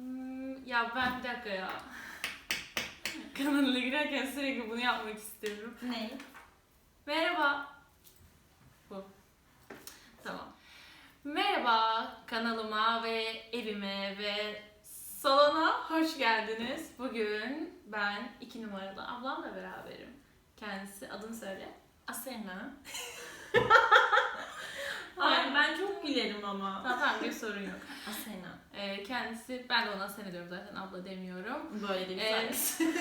Hmm, ya ben bir dakika ya. Kanalına girerken sürekli bunu yapmak istiyorum. Ne? Merhaba. Bu. Tamam. Merhaba kanalıma ve evime ve salona hoş geldiniz. Bugün ben iki numaralı ablamla beraberim. Kendisi adını söyle. Asena. Ay ben çok gülerim ama. Tamam tamam bir sorun yok. Asena. Ee, kendisi, ben de ona seni diyorum zaten abla demiyorum. Böyle de bir Ee, tanesi.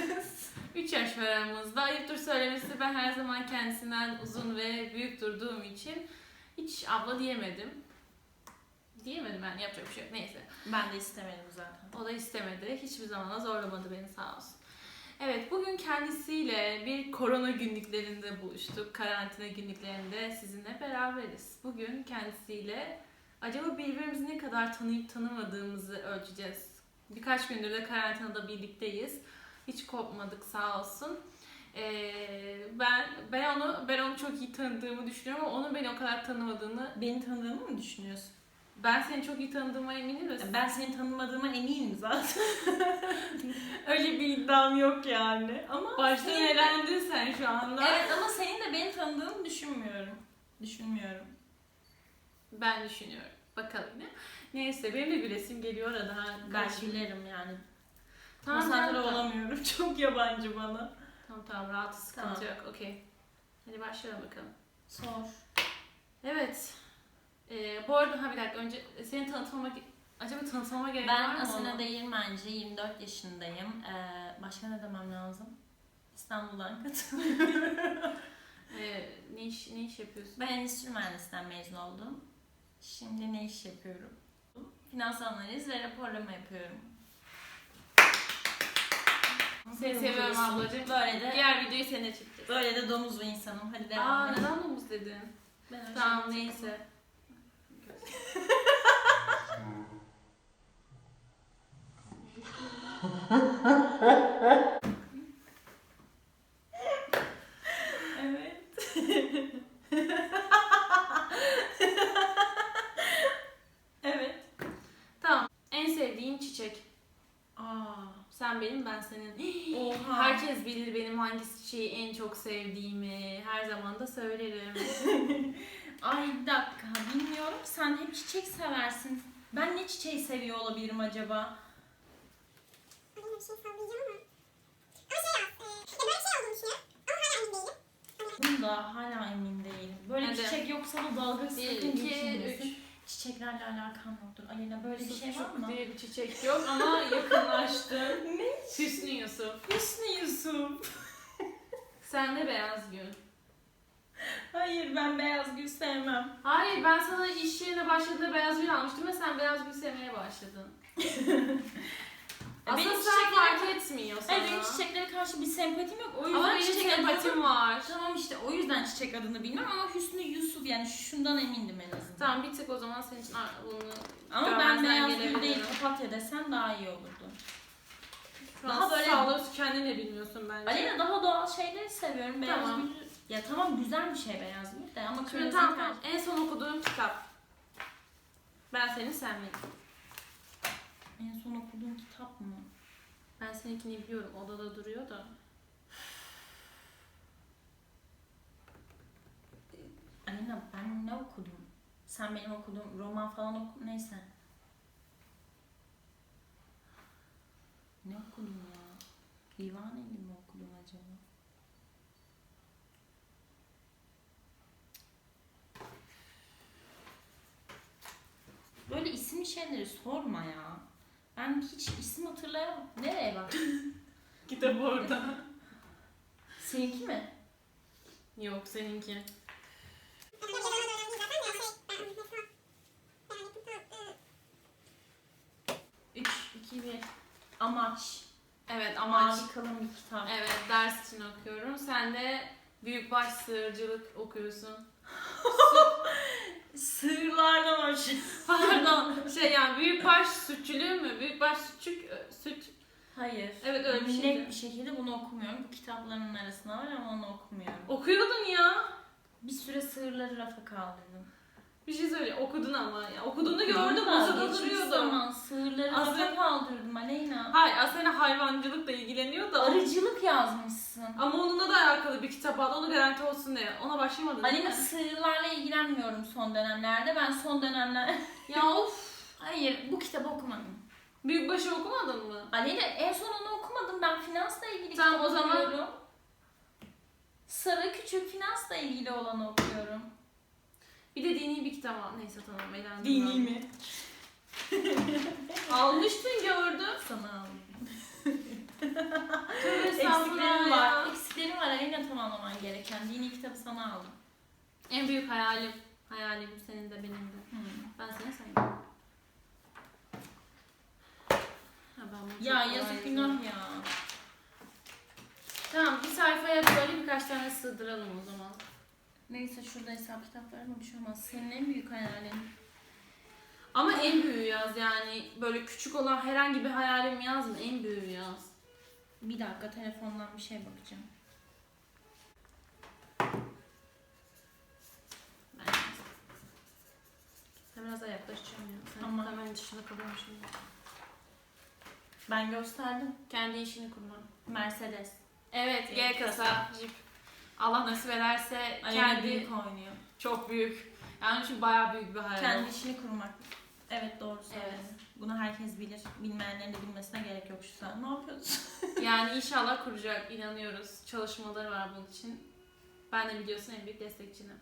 3 yaş var aramızda. Ayıptır söylemesi ben her zaman kendisinden uzun ve büyük durduğum için hiç abla diyemedim. Diyemedim yani yapacak bir şey yok. Neyse. Ben de istemedim zaten. O da istemedi. Hiçbir zaman da zorlamadı beni sağ olsun. Evet bugün kendisiyle bir korona günlüklerinde buluştuk. Karantina günlüklerinde sizinle beraberiz. Bugün kendisiyle acaba birbirimizi ne kadar tanıyıp tanımadığımızı ölçeceğiz. Birkaç gündür de karantinada birlikteyiz. Hiç kopmadık sağ olsun. Ee, ben ben onu ben onu çok iyi tanıdığımı düşünüyorum ama onun beni o kadar tanımadığını Beni tanıdığını mı düşünüyorsun? Ben seni çok iyi tanıdığıma eminim de Ben seni tanımadığıma eminim zaten. Öyle bir iddiam yok yani. Ama Baştan senin de- elendin sen şu anda. Evet ama senin de beni tanıdığını düşünmüyorum. Düşünmüyorum. Ben düşünüyorum. Bakalım ne? Neyse benim de bir resim geliyor da daha Ben gülerim yani. Tamam, Konsantre tamam. olamıyorum. Çok yabancı bana. Tamam tamam rahat sıkıntı Tamam. yok. Okey. Hadi başlayalım bakalım. Sor. Evet. Ee, bu arada ha bir dakika önce seni tanıtmama acaba tanıtmama gerek var Ben mı? Asena ona? Değirmenci, 24 yaşındayım. Ee, başka ne demem lazım? İstanbul'dan katılıyorum. Ee, ne iş ne iş yapıyorsun? ben endüstri mühendisinden mezun oldum. Şimdi ne iş yapıyorum? Finansal analiz ve raporlama yapıyorum. Seni seviyorum ablacığım. Böyle de, Diğer videoyu seninle çekeceğiz. böyle de domuz bir insanım. Hadi devam Aa edelim. neden domuz dedin? Ben Tamam şey- neyse. Evet. evet. Tamam. En sevdiğim çiçek. Aa. Sen benim ben senin. Oha. Herkes bilir benim hangi çiçeği en çok sevdiğimi. Her zaman da söylerim. Ay bir dakika bilmiyorum. Sen hep çiçek seversin. Ben ne çiçeği seviyor olabilirim acaba? Bir şey sallayacağım ama. Ama şey yaz. E, ya böyle bir şey olduğunu düşünüyorum. Ama hala emin değilim. Bunda hala emin değilim. Böyle Hadi. çiçek yoksa da dalga Bir, sıkıntı iki, içindesin. üç. Çiçeklerle alakam yoktur. Aleyna böyle bir şey var mı? diye bir çiçek yok ama yakınlaştın. Ne? Hüsnü Yusuf. Hüsnü Yusuf. Sen de beyaz gül. Hayır ben beyaz gül sevmem. Hayır ben sana iş yerine başladığında beyaz gül almıştım ve sen beyaz gül sevmeye başladın. Aslında benim sen çiçeklere- fark etmiyor sana. Hayır benim çiçeklere karşı bir sempatim yok. O yüzden ama benim çiçek sempatim var. Tamam işte o yüzden çiçek adını bilmiyorum ama Hüsnü Yusuf yani şundan emindim en azından. Tamam bir tık o zaman senin için bunu Ama ben beyaz gül değil papatya desen daha iyi olurdu. daha Daha böyle sağlıyorsun kendin de bilmiyorsun bence. Aleyna daha doğal şeyleri seviyorum. Beyaz Tamam. gül... Ya tamam güzel bir şey beyaz gül de ama kırmızı tamam, tamam. En son okuduğum kitap. Ben seni sevmedim. En son okuduğum kitap mı? Ben seninkini biliyorum. Odada duruyor da. Aleyna ben ne okudum? Sen benim okuduğum roman falan oku neyse. Ne okudum ya? Divaneli mi okudum acaba? Böyle isimli şeyleri sorma ya. Ben hiç isim hatırlayamam. Nereye bak? Kitap orada. Seninki mi? Yok seninki. 3, 2, 1. Amaç. Evet amaç. Mavi kalın bir kitap. Evet ders için okuyorum. Sen de büyükbaş sığırcılık okuyorsun. Sığırlardan hoş. Pardon şey yani büyükbaş sütçülüğü mü? Büyükbaş sütçük, süt. Hayır. Evet öyle bir Net şeydi. bir şekilde bunu okumuyorum. Bu kitapların arasında var ama onu okumuyorum. Okuyordun ya. Bir süre sığırları rafa kaldırdım. Bir şey söyle okudun ama ya. Okuduğunu gördüm masada geçmiş duruyordu. zaman sığırları Aslında... kaldırdım Aleyna. Hayır Asena hayvancılıkla ilgileniyor da. Arıcılık yazmışsın. Ama onunla da alakalı bir kitap aldı. Onu garanti olsun diye. Ona başlamadın Aleyna sığırlarla ilgilenmiyorum son dönemlerde. Ben son dönemler... Ya of. Hayır bu kitabı okumadım. Büyükbaşı okumadın mı? Aleyna en son onu okumadım. Ben finansla ilgili Tamam, kitap o zaman- okuyorum. Sarı küçük finansla ilgili olanı okuyorum. Bir de dini bir kitap al. Neyse tamam eğlendim. ben. mi? Almıştın gördüm. Sana aldım. Tövbe estağfurullah Eksiklerim ya. var. Eksiklerim var Aleyna tamamlaman gereken. Dini kitabı sana aldım. En büyük hayalim. Hayalim senin de benim de. Hmm. Ben seni sayıyorum. Ha, ben bunu Ya çok yazık kolay günah ya. Tamam bir sayfaya böyle birkaç tane sığdıralım o zaman. Neyse şurada hesap kitapları mı bir şey olmaz. Senin en büyük hayalin. Ama en büyüğü yaz yani. Böyle küçük olan herhangi bir hayalim yazma. En büyüğü yaz. Bir dakika telefondan bir şey bakacağım. Ben. Sen biraz daha yaklaşacağım ya. Sen Tamam. hemen dışında kalıyorum şimdi. Ben gösterdim. Kendi işini kurma. Mercedes. Evet, G kasa. Jeep. Allah nasip ederse Aleyna kendi büyük oynuyor. çok büyük. Yani çünkü bayağı büyük bir hayal. Kendi işini kurmak. Evet doğru söyledin. Evet. Bunu herkes bilir. Bilmeyenlerin de bilmesine gerek yok şu an. Ne yapıyorsun? Yani inşallah kuracak, inanıyoruz. Çalışmaları var bunun için. Ben de biliyorsun en büyük destekçinim.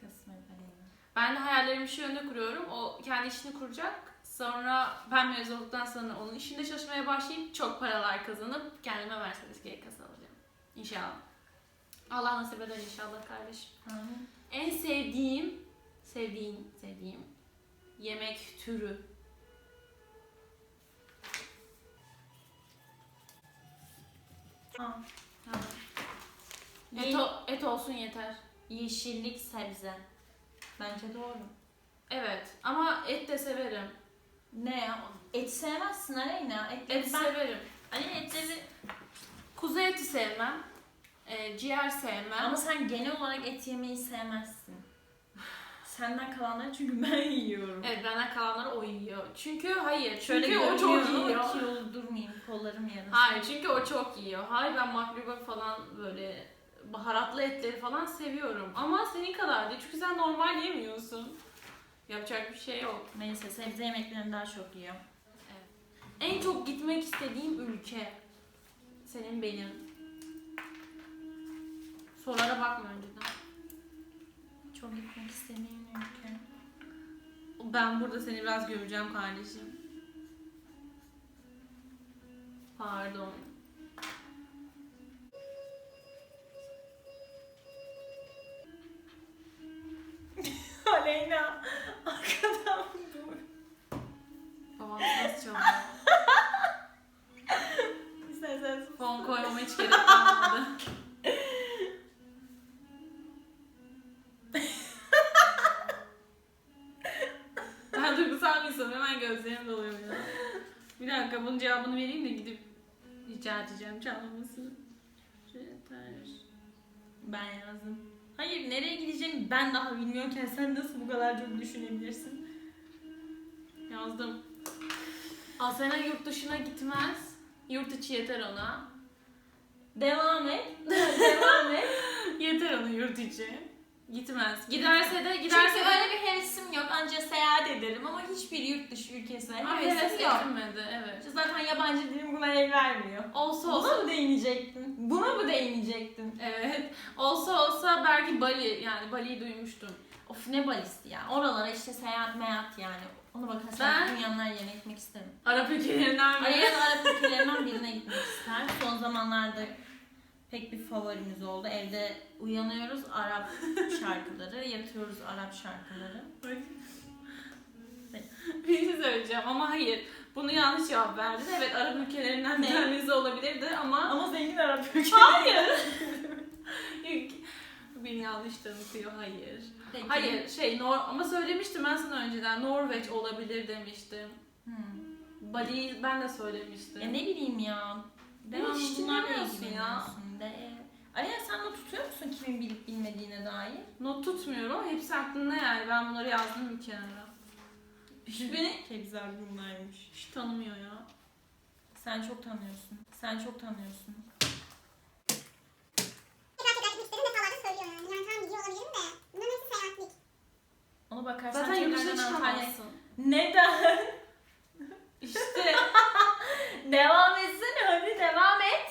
Kısmet Aleyna. Ben de hayallerimi şu yönde kuruyorum. O kendi işini kuracak. Sonra ben mezun olduktan sonra onun işinde çalışmaya başlayıp çok paralar kazanıp kendime Mercedes G kasa alacağım. İnşallah. Allah nasip eder inşallah kardeşim. Amin. En sevdiğim, sevdiğim, sevdiğim yemek türü. Ha. Et, o- et olsun yeter. Yeşillik sebze. Bence doğru. Evet ama et de severim. Ne ya? Et sevmezsin Aleyna. Etleri Et ben... severim. Aleyna etleri... Kuzu eti sevmem. E, ciğer sevmem. Ama sen genel olarak et yemeyi sevmezsin. Senden kalanları çünkü ben yiyorum. Evet benden kalanları o yiyor. Çünkü hayır. Şöyle çünkü o çok yiyor. Kilolu durmayayım. Kollarım yarın. Hayır çünkü o çok yiyor. Hayır ben makluba falan böyle baharatlı etleri falan seviyorum. Ama senin kadar değil. Çünkü sen normal yemiyorsun. Yapacak bir şey yok. Neyse sebze yemeklerini daha çok yiyor. En çok gitmek istediğim ülke. Senin benim. Sorulara bakma önceden. İstediğim ülke. Ben burada seni biraz göreceğim kardeşim. Pardon. Ben yazdım. Hayır nereye gideceğimi ben daha bilmiyorken sen nasıl bu kadar çok düşünebilirsin? Yazdım. Asena yurt dışına gitmez. Yurt içi yeter ona. Devam et. Devam et. Yeter ona yurt içi. Gitmez. Giderse de giderse Çünkü de öyle bir hevesim yok. Ancak seyahat ederim ama hiçbir yurt dışı ülkesine Ay, hevesim heves yok. etmedi. Evet. Zaten yabancı dilim buna el vermiyor. Olsa Buna olsa mı değinecektin? Buna mı değinecektin? Evet. Olsa olsa belki Bali yani Bali'yi duymuştum. Of ne balisti ya. Oralara işte seyahat meyahat yani. Ona bakarsan Ben- dünyanın yerine gitmek isterim. Arap ülkelerinden biri. Arap ülkelerinden birine gitmek ister. Son zamanlarda pek bir favorimiz oldu. Evde uyanıyoruz Arap şarkıları, yatıyoruz Arap şarkıları. bir şey söyleyeceğim ama hayır. Bunu yanlış cevap verdin. Evet Arap ülkelerinden bir Ne? tanesi olabilirdi ama Ama zengin Arap ülkeleri. hayır. Beni yanlış tanıtıyor. Hayır. Peki. Hayır şey Nor ama söylemiştim ben sana önceden Norveç olabilir demiştim. Hmm. Bali'yi ben de söylemiştim. Ya ne bileyim ya. Beni hiç bunlarla dinlemiyorsun ya. ilgileniyorsun De. Aleyna sen not tutuyor musun kimin bilip bilmediğine dair? Not tutmuyorum. Hepsi aklımda yani. Ben bunları yazdım bir kenara. Hiç beni Kebzer bunlarmış. hiç tanımıyor ya. Sen çok tanıyorsun. Sen çok tanıyorsun. Tekrar tekrar gitmek istediğim defalarda söylüyor yani. Yani tam biliyor olabilirim de. Bunların hepsi seyahatlik. Ona bakarsan Zaten yürüyüşe tekrardan Antalya- çıkamazsın. Neden? İşte devam etsene hadi devam et.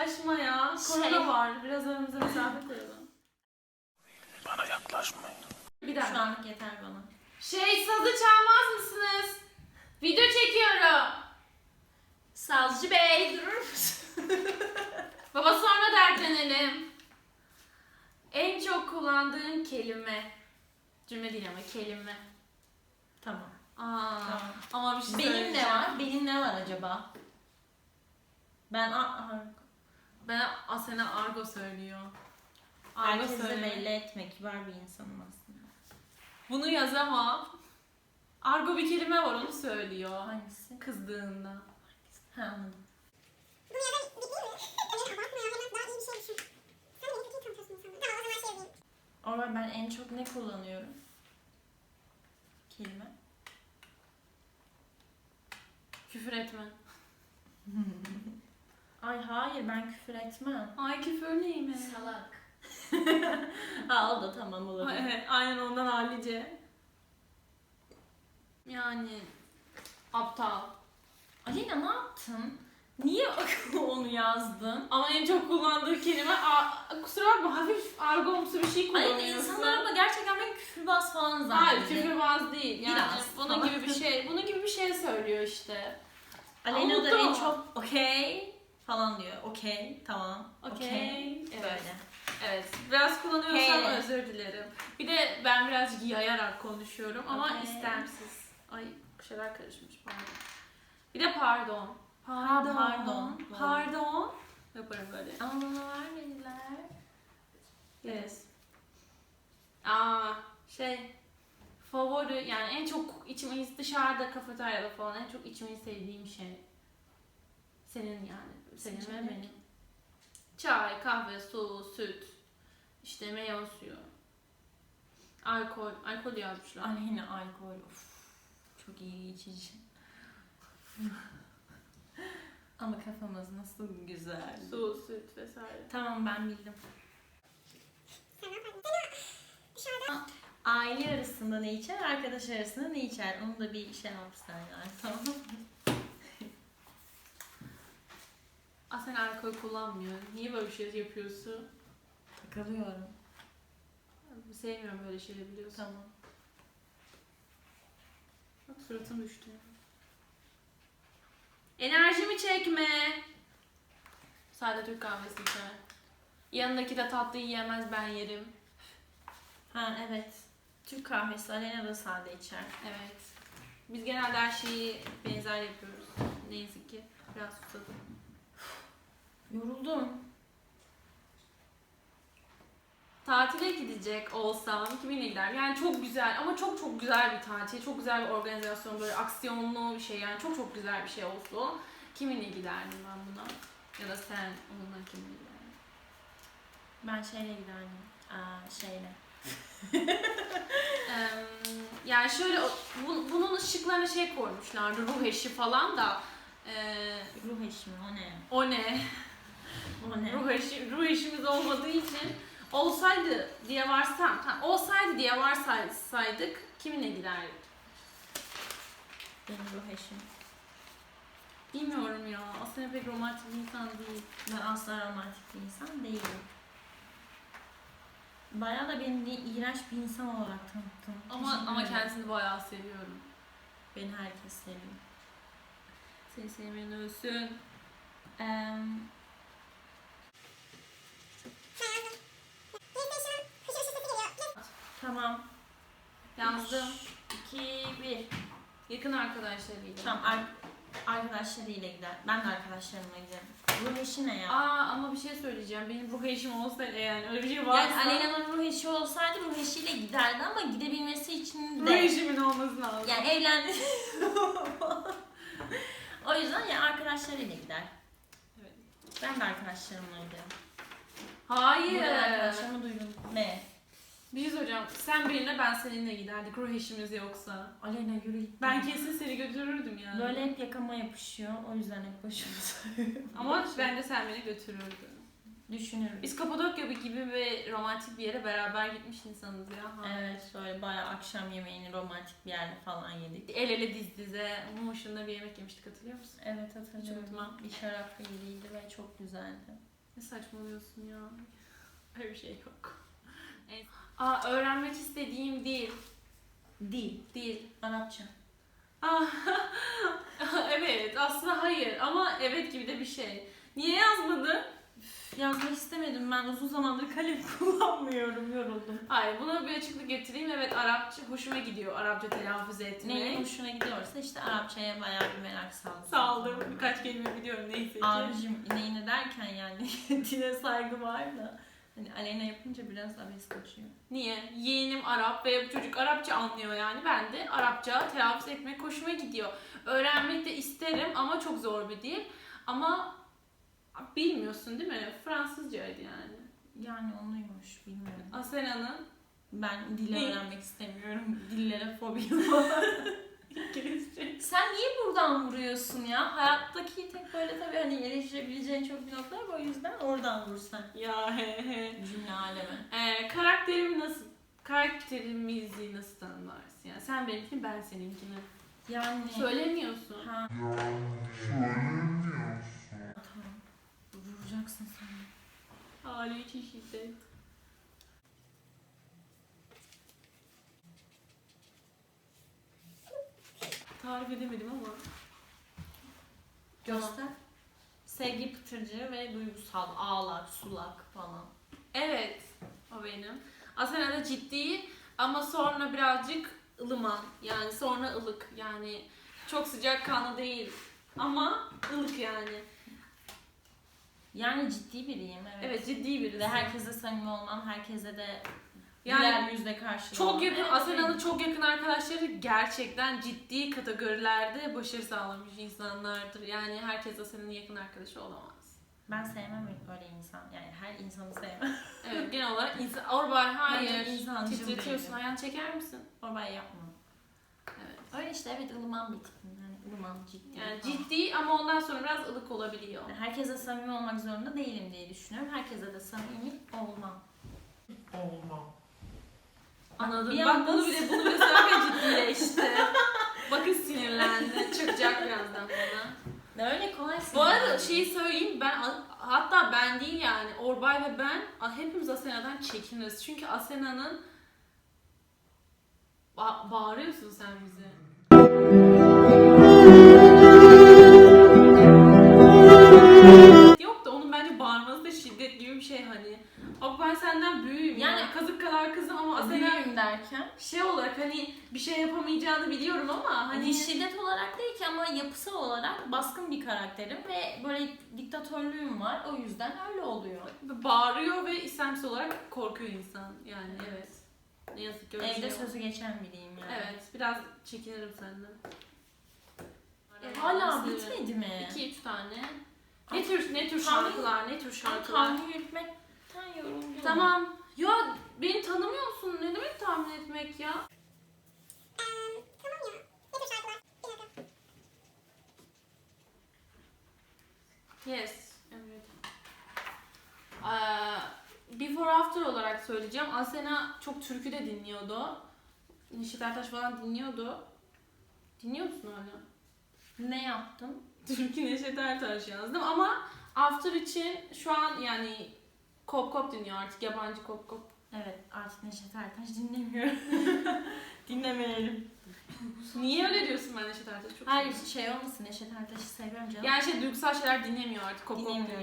Yaklaşma ya. Şey- Korona var. Biraz aramıza mesafe koyalım. Bana yaklaşmayın. Bir Şu dakika. anlık yeter bana. Şey sazı çalmaz mısınız? Video çekiyorum. Sazcı Bey durur musun? Baba sonra dertlenelim. En çok kullandığın kelime. Cümle değil ama kelime. Tamam. Aa, Tamam. ama bir şey Benim ne söyleyeceğim. var? Benim ne var acaba? Ben a- a- Ben Asena Argo söylüyor. Argo herkese söylüyor. belli etme kibar bir insanım aslında. Bunu yazamam. Argo bir kelime var onu söylüyor. Hangisi? Kızdığında. Ha anladım. Bunu yazan dik değil mi? Evet abartma ya. Hemen daha iyi bir şey düşün. Sen beni çok iyi tanıtıyorsun insanları. Tamam o zaman şey yapayım. Ama ben en çok ne kullanıyorum? Kelime. Küfür etme. Ay hayır ben küfür etmem. Ay küfür neymiş? Salak. ha o da tamam olabilir. Evet, aynen ondan hallice. Yani aptal. Aleyna ne yaptın? Niye onu yazdın? Ama en çok kullandığı kelime a, kusura bakma hafif argomsu bir şey kullanıyorsun. Aleyna insanlar ama gerçekten ben küfürbaz falan Hayır zannediyor. küfürbaz değil. Yani Biraz bunun falan. gibi bir şey, bunun gibi bir şey söylüyor işte. Aleyna da en çok okey falan diyor. Okey tamam. Okey. Evet. Böyle. Evet. Biraz kullanıyorsam Hele. özür dilerim. Bir de ben birazcık yayarak konuşuyorum ama Okey. istemsiz. Ay bir şeyler karışmış pardon. Bir de pardon. Ha, pardon. Pardon. Yaparım böyle. Ama bana vermediler. Yes. Aa şey favori yani en çok içmeyi dışarıda kafeteryada falan en çok içmeyi sevdiğim şey. Senin yani. Senin ve benim. Çay, kahve, su, süt. işte meyve suyu. Alkol. Alkol yazmışlar. Aleyna alkol. Of. Çok iyi içici. Ama kafamız nasıl güzel. Su, süt vesaire. Tamam ben bildim. Aile arasında ne içer, arkadaş arasında ne içer? Onu da bir şey yapsan yani. Tamam mı? Aa sen alkol kullanmıyor. Niye böyle bir şey yapıyorsun? Takılıyorum. Sevmiyorum böyle şeyleri biliyorsun. Tamam. Bak suratım düştü. Enerjimi çekme. Sade Türk kahvesi içer. Yanındaki de tatlı yiyemez ben yerim. Ha evet. Türk kahvesi Aleyna da sade içer. Evet. Biz genelde her şeyi benzer yapıyoruz. Ne yazık ki. Biraz susadım. Yoruldum. Tatile gidecek olsam kiminle gider? Yani çok güzel ama çok çok güzel bir tatil. Çok güzel bir organizasyon. Böyle aksiyonlu bir şey. Yani çok çok güzel bir şey olsun. Kiminle giderdim ben buna? Ya da sen onunla kiminle giderdin? Ben şeyle giderdim. Aa, şeyle. Yani şöyle o- bu- bunun ışıklarına şey koymuşlardı ruh eşi falan da eee, Ruh eşi mi? O ne? o ne? Ruh eşi ruh eşimiz olmadığı için olsaydı diye varsam ha, olsaydı diye varsaydık kiminle giderdik? Benim ruh eşim. Bilmiyorum ya. Aslında pek romantik bir insan değil. Ben asla romantik bir insan değilim. Bayağı da beni de iğrenç bir insan olarak tanıttın. Ama Teşekkür ama ederim. kendisini bayağı seviyorum. Beni herkes seviyor. Seni sevmeyen ölsün. Eee sen yazdın. PlayStation'ın hışır hışır sesi geliyor. Tamam. Yazdım. 2, 1. Yakın arkadaşlarıyla. Tamam ar- arkadaşlarıyla gider. Ben de arkadaşlarımla giderim. Ruh eşi ne ya? Aa ama bir şey söyleyeceğim. Benim ruh eşim olsaydı yani öyle bir şey varsa. Yani Aleyna'nın ruh eşi olsaydı ruh eşiyle giderdi ama gidebilmesi için ruh de. eşimin olması lazım. Yani evlendi. o yüzden ya arkadaşlarıyla gider. Evet. Ben de arkadaşlarımla giderim. Hayır. Buradan arkadaşlarımı duydum. Ne? Bir şey hocam sen benimle ben seninle giderdik ruh eşimiz yoksa. Aleyna yürü git. Ben kesin seni götürürdüm yani. Böyle hep yakama yapışıyor. O yüzden hep başımıza. Ama bence sen beni götürürdün. Düşünüyorum. Biz Kapadokya gibi ve romantik bir yere beraber gitmiş insanız ya. Ha. Evet böyle bayağı akşam yemeğini romantik bir yerde falan yedik. El ele diz dize mum ışığında bir yemek yemiştik hatırlıyor musun? Evet Hiç hatırlıyorum. unutmam. Bir şarap biriydi ve çok güzeldi. Ne saçmalıyorsun ya? Öyle bir şey yok. En- Aa öğrenmek istediğim değil. Dil. Değil. Arapça. Ah, evet aslında hayır ama evet gibi de bir şey. Niye yazmadın? Yazmak istemedim. Ben uzun zamandır kalem kullanmıyorum. Yoruldum. Hayır buna bir açıklık getireyim. Evet Arapça hoşuma gidiyor Arapça telaffuz etmek. Neyin hoşuna gidiyorsa işte Arapçaya bayağı bir merak saldım. Saldım. Birkaç kelime biliyorum neyse ki. Abicim neyine derken yani dine saygı var da. Hani Aleyna yapınca biraz abes kaçıyor. Niye? Yeğenim Arap ve bu çocuk Arapça anlıyor yani. Ben de Arapça telaffuz etmek hoşuma gidiyor. Öğrenmek de isterim ama çok zor bir dil. Ama bilmiyorsun değil mi? Fransızcaydı yani. Yani onuymuş bilmiyorum. Asena'nın Ben dil öğrenmek istemiyorum. Dillere fobim var. İngilizce. Sen niye buradan vuruyorsun ya? Hayattaki tek böyle tabii hani geliştirebileceğin çok bir nokta var. O yüzden oradan vursan. Ya he he. Cümle alemi. Ee, karakterimi nasıl, karakterimizi nasıl tanımlarsın? Yani sen benimkini ben seninkini. Yani... Söylemiyorsun. Ha. Tamam. Hali içi şiddet. Tarif edemedim ama. Göster. Sevgi pıtırcı ve duygusal. Ağlar, sulak falan. Evet, o benim. Asena da ciddi ama sonra birazcık ılıman. Yani sonra ılık. Yani çok sıcak kanlı değil. Ama ılık yani. Yani ciddi biriyim evet. Evet ciddi birisi. Ve herkese samimi olmam, herkese de Yani güler yüzle karşı Çok yakın, Evet, Asena'nın evet. çok yakın arkadaşları gerçekten ciddi kategorilerde başarı sağlamış insanlardır. Yani herkes Asena'nın yakın arkadaşı olamaz. Ben sevmem öyle insan. Yani her insanı sevmem. Evet genel olarak insan... Orbay hayır. Titretiyorsun. Ayağını çeker misin? Orbay yapmam. Evet. Öyle işte evet ılıman bir tipim. Ilıman, ciddi. Yani ciddi ama ondan sonra biraz ılık olabiliyor. Herkese samimi olmak zorunda değilim diye düşünüyorum. Herkese de samimi olmam. Anladım. Bir Bak anda- bunu bile bunu bile söylerken ciddileşti. Bakın sinirlendi. Çıkacak birazdan bana. Ne öyle kolay Bu arada şeyi söyleyeyim ben hatta ben değil yani Orbay ve ben hepimiz Asena'dan çekiniriz. Çünkü Asena'nın ba- bağırıyorsun sen bize. Şey olarak hani bir şey yapamayacağını biliyorum ama hani Hani şiddet olarak değil ki ama yapısal olarak baskın bir karakterim ve böyle diktatörlüğüm var. O yüzden öyle oluyor. bağırıyor ve istemsiz olarak korkuyor insan yani evet. Ne yazık ki öyle Evde şey var. sözü geçen biriyim yani. Evet, biraz çekinirim senden. E, hala bitmedi mi? 2-3 tane. Ne tür ne tür şarkılar, ne tür şarkılar? tahmin yürütmekten yoruldum. Tamam. Ya beni tanımıyor musun? Ne demek tahmin etmek ya? Yes. Evet. Ee, before after olarak söyleyeceğim. Asena çok türkü de dinliyordu. Neşet Ertaş falan dinliyordu. Dinliyor musun hala? Ne yaptım? Türkü Neşet Ertaş yazdım ama After için şu an yani Kop Kop dinliyor artık yabancı Kop Kop. Evet artık Neşet Ertaş dinlemiyorum. Dinlemeyelim. Niye öyle diyorsun ben Neşet Ertaş'ı çok Hayır seviyorum. şey olmasın Neşet Ertaş'ı seviyorum canım. Yani şey duygusal şeyler dinlemiyor artık Kop Kop dinliyor.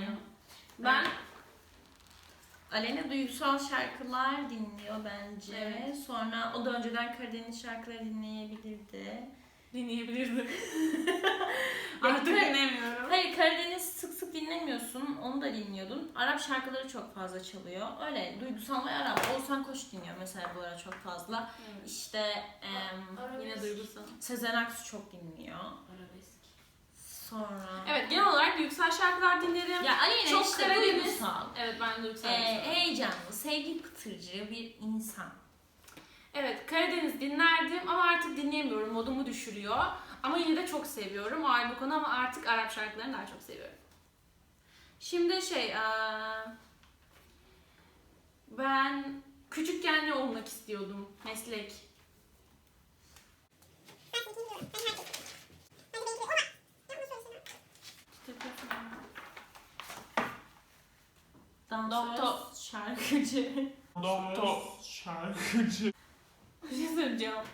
Ben Alena duygusal şarkılar dinliyor bence. Evet. Sonra o da önceden Karadeniz şarkıları dinleyebilirdi. Dinleyebilirdim. Artık dinlemiyorum. Hayır Karadeniz sık sık dinlemiyorsun. Onu da dinliyordun. Arap şarkıları çok fazla çalıyor. Öyle duygusal ve Arap. Oğuzhan Koç dinliyor mesela bu ara çok fazla. Evet. İşte em, Yine duygusal. Sezen Aksu çok dinliyor. sonra. Evet genel olarak duygusal şarkılar dinlerim. Ya Aleyna Çok işte Karadeniz. duygusal. Evet ben duygusal. Ee, insanım. heyecanlı, sevgi pıtırcı bir insan. Evet Karadeniz dinlerdim ama artık dinleyemiyorum. Modumu düşürüyor. Ama yine de çok seviyorum. O ayrı bir konu ama artık Arap şarkılarını daha çok seviyorum. Şimdi şey ben küçükken ne olmak istiyordum? Meslek. Doktor. şarkıcı. Doktor şarkıcı. Söyleyeceğim.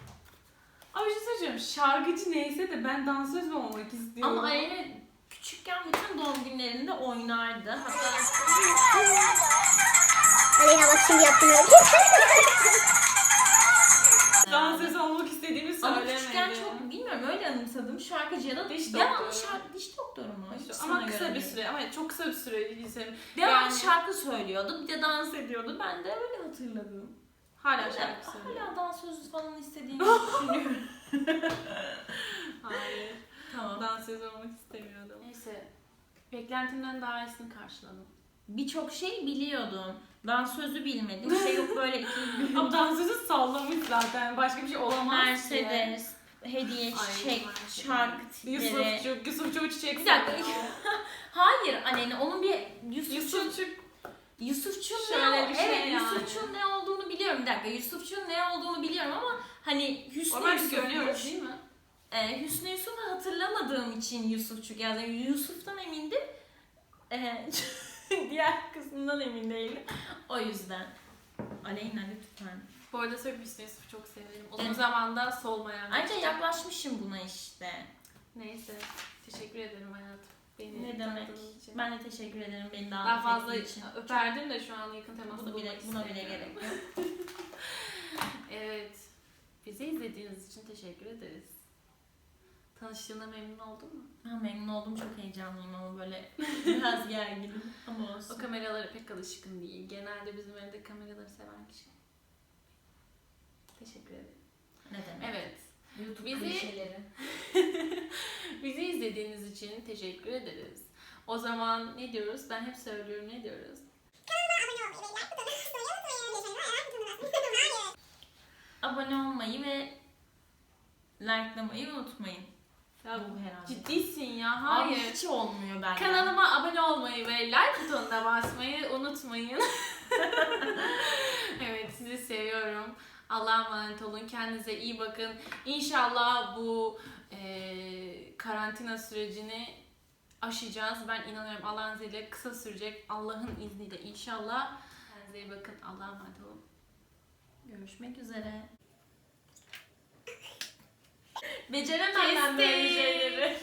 Ama bir şey söyleyeceğim. Şarkıcı neyse de ben dansöz mü olmak istiyorum? Ama Aleyna küçükken bütün doğum günlerinde oynardı. Hatta Aleyna bak şimdi yaptım dansöz olmak istediğimi ama küçükken çok bilmiyorum öyle anımsadım. Şarkıcı ya da Diş devamlı doktoru. şarkı, diş doktoru mu? Hiç ama kısa göre bir değil. süre ama çok kısa bir süre lisenin. Devamlı Yani- şarkı söylüyordu, bir de dans ediyordu. Ben de öyle hatırladım. Hala şarkı söylüyor. hala dansöz falan istediğini düşünüyorum. Hayır. tamam. Dansöz olmak istemiyordum. Neyse. Beklentimden daha iyisini karşıladım. Birçok şey biliyordum. Dansözü bilmedim. Şey yok böyle bir Ama dansözü sallamış zaten. Başka bir şey olamaz ki. Mercedes, hediye, çiçek, Mercedes. şarkı tipleri. Yusufçuk, Yusufçuk çiçek Bir dakika. Hayır Aleyna onun bir Yusufçuk Yusufçuk Yusufçuğun Şöyle ne bir şey evet, yani. Yusufçuğun ne olduğunu biliyorum. Bir dakika Yusufçuğun ne olduğunu biliyorum ama hani Hüsnü Onlar Yusuf'muş. değil mi? Ee, Hüsnü Yusuf'u hatırlamadığım için Yusufçuk yazdım. Yusuf'tan emindim. Ee, diğer kısmından emin değilim. O yüzden. Aleyna lütfen. Bu arada Sök Hüsnü Yusuf'u çok severim. Uzun Evet. zamanda solmayan. Ayrıca yaklaşmışım buna işte. Neyse. Teşekkür ederim hayatım. Beni Ne demek? Ben de teşekkür ederim beni Daha davet fazla için. öperdim de şu an yakın temasta Bunu bile, buna bile gerek yok. Evet. Bizi izlediğiniz için teşekkür ederiz. Tanıştığına memnun oldun mu? Ha, memnun oldum çok heyecanlıyım ama böyle biraz gerginim ama O olsun. kameralara pek alışkın değil. Genelde bizim evde kameraları seven kişi. Teşekkür ederim. Ne demek? Evet. YouTube Bizi- klişeleri. Bizi izlediğiniz için teşekkür ederiz. O zaman ne diyoruz? Ben hep söylüyorum ne diyoruz? Kanalıma abone olmayı ve like butonuna basmayı unutmayın. Hayır. Abone olmayı ve likelamayı unutmayın. Ya Bu herhalde. ciddisin ya. Abi Hayır. hiç olmuyor bende. Kanalıma abone olmayı ve like butonuna basmayı unutmayın. evet sizi seviyorum. Allah'a emanet olun. Kendinize iyi bakın. İnşallah bu eee, karantina sürecini aşacağız. Ben inanıyorum Allah'ın izniyle kısa sürecek. Allah'ın izniyle inşallah. Kendinize iyi bakın. Allah'a emanet olun. Görüşmek üzere. Beceremem ben böyle